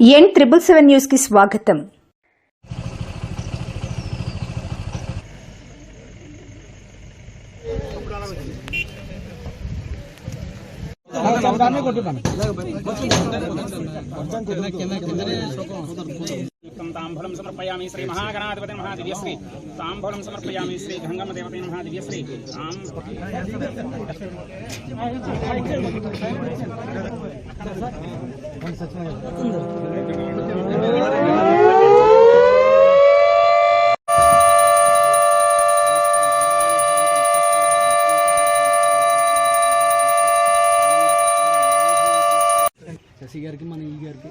ఎన్ triple seven న్యూస్కి స్వాగతం. తాంబూలం సమర్పయామి శ్రీ మహాగణాధిపతి మహాదివ్యశ్రీ తాంబూలం సమర్పయామి శ్రీ గంగమ్మ దేవతే మహాదివ్యశ్రీ తాం శశి గారికి మన ఈ గారికి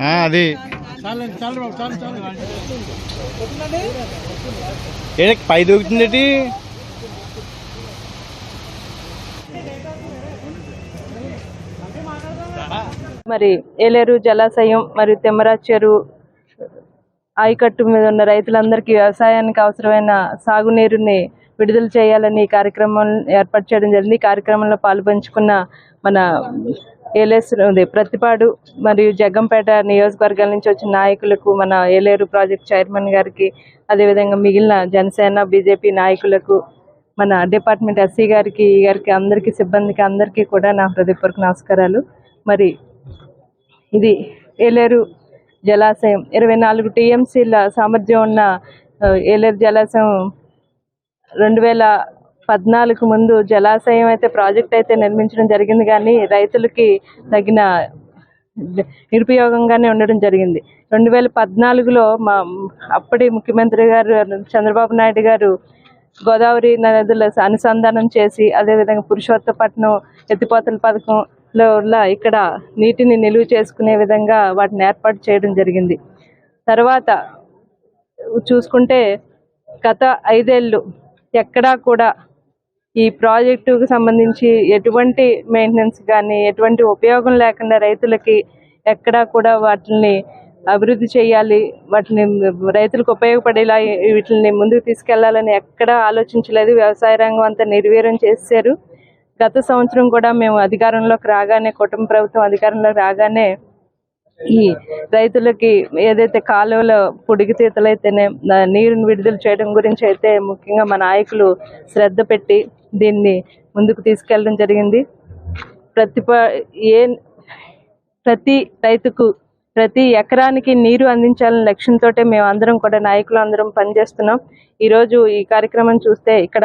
అది. పై దూకుతుంది మరి ఏలేరు జలాశయం మరియు తెమ్మరాజ్ చెరువు ఆయకట్టు మీద ఉన్న రైతులందరికీ వ్యవసాయానికి అవసరమైన సాగునీరుని విడుదల చేయాలని కార్యక్రమం ఏర్పాటు చేయడం జరిగింది. ఈ కార్యక్రమంలో పాల్పంచుకున్న మన ఏలేస్ ప్రతిపాడు మరియు జగ్గంపేట నియోజకవర్గాల నుంచి వచ్చిన నాయకులకు మన ఏలేరు ప్రాజెక్ట్ చైర్మన్ గారికి అదేవిధంగా మిగిలిన జనసేన బీజేపీ నాయకులకు మన డిపార్ట్మెంట్ ఎస్సీ గారికి ఈ గారికి అందరికీ సిబ్బందికి అందరికీ కూడా నా హృదయపూర్వక నమస్కారాలు. మరి ఇది ఏలేరు జలాశయం. ఇరవై నాలుగు టీఎంసీల సామర్థ్యం ఉన్న ఏలేరు జలాశయం రెండు వేల పద్నాలుగు ముందు జలాశయం అయితే ప్రాజెక్ట్ అయితే నిర్మించడం జరిగింది కానీ రైతులకి తగిన నిరుపయోగంగానే ఉండడం జరిగింది. రెండు వేల పద్నాలుగులో మా అప్పటి ముఖ్యమంత్రి గారు చంద్రబాబు నాయుడు గారు గోదావరి నదుల అనుసంధానం చేసి అదేవిధంగా పురుషోత్తపట్నం ఎత్తిపోతల పథకంలో ఇక్కడ నీటిని నిలువ చేసుకునే విధంగా వాటిని ఏర్పాటు చేయడం జరిగింది. తర్వాత చూసుకుంటే గత ఐదేళ్ళు ఎక్కడా కూడా ఈ ప్రాజెక్టుకు సంబంధించి ఎటువంటి మెయింటెనెన్స్ కానీ ఎటువంటి ఉపయోగం లేకుండా రైతులకి ఎక్కడా కూడా వాటిని అభివృద్ధి చేయాలి వాటిని రైతులకు ఉపయోగపడేలా వీటిని ముందుకు తీసుకెళ్ళాలని ఎక్కడా ఆలోచించలేదు. వ్యవసాయ రంగం అంతా నిర్వీర్యం చేశారు. గత సంవత్సరం కూడా మేము అధికారంలోకి రాగానే కుటుంబ ప్రభుత్వం అధికారంలోకి రాగానే ఈ రైతులకి ఏదైతే కాలువల పొడిగితీతలైతేనే న- నీరుని విడుదల చేయడం గురించి అయితే ముఖ్యంగా మా నాయకులు శ్రద్ధ పెట్టి దీన్ని ముందుకు తీసుకెళ్ళడం జరిగింది. ప్రతి ఏ ప్రతి రైతుకు ప్రతి ఎకరానికి నీరు అందించాలనే లక్ష్యంతో మేము అందరం కూడా నాయకులు అందరం పనిచేస్తున్నాం. ఈరోజు ఈ కార్యక్రమం చూస్తే ఇక్కడ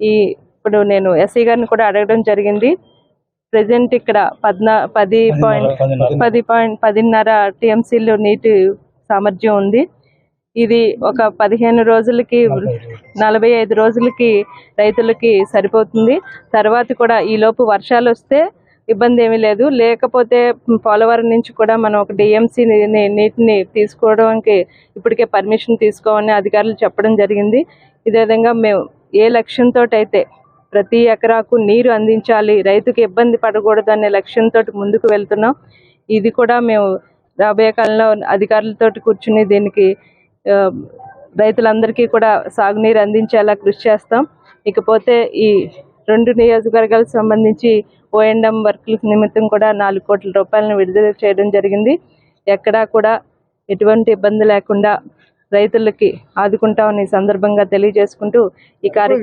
ఈ ఇప్పుడు నేను ఎస్సీ గారిని కూడా అడగడం జరిగింది. ప్రజెంట్ ఇక్కడ పద్నా పది పాయింట్ పది పాయింట్ పదిన్నర టీఎంసీలు నీటి సామర్థ్యం ఉంది. ఇది ఒక పదిహేను రోజులకి నలభై ఐదు రోజులకి రైతులకి సరిపోతుంది. తర్వాత కూడా ఈ లోపు వర్షాలు వస్తే ఇబ్బంది ఏమీ లేదు. లేకపోతే పోలవరం నుంచి కూడా మనం ఒక డిఎంసీ నీటిని తీసుకోవడానికి ఇప్పటికే పర్మిషన్ తీసుకోవాలని అధికారులు చెప్పడం జరిగింది. ఇదే విధంగా మేము ఏ లక్ష్యంతో అయితే ప్రతి ఎకరాకు నీరు అందించాలి రైతుకి ఇబ్బంది పడకూడదు అనే లక్ష్యంతో ముందుకు వెళ్తున్నాం. ఇది కూడా మేము రాబోయే కాలంలో అధికారులతో కూర్చుని దీనికి రైతులందరికీ కూడా సాగునీరు అందించేలా కృషి చేస్తాం. ఇకపోతే ఈ రెండు నియోజకవర్గాలకు సంబంధించి ఓఎండ్ఎం వర్కుల నిమిత్తం కూడా నాలుగు కోట్ల రూపాయలను విడుదల చేయడం జరిగింది. ఎక్కడా కూడా ఎటువంటి ఇబ్బంది లేకుండా రైతులకి ఆదుకుంటామని సందర్భంగా తెలియజేసుకుంటూ ఈ కార్య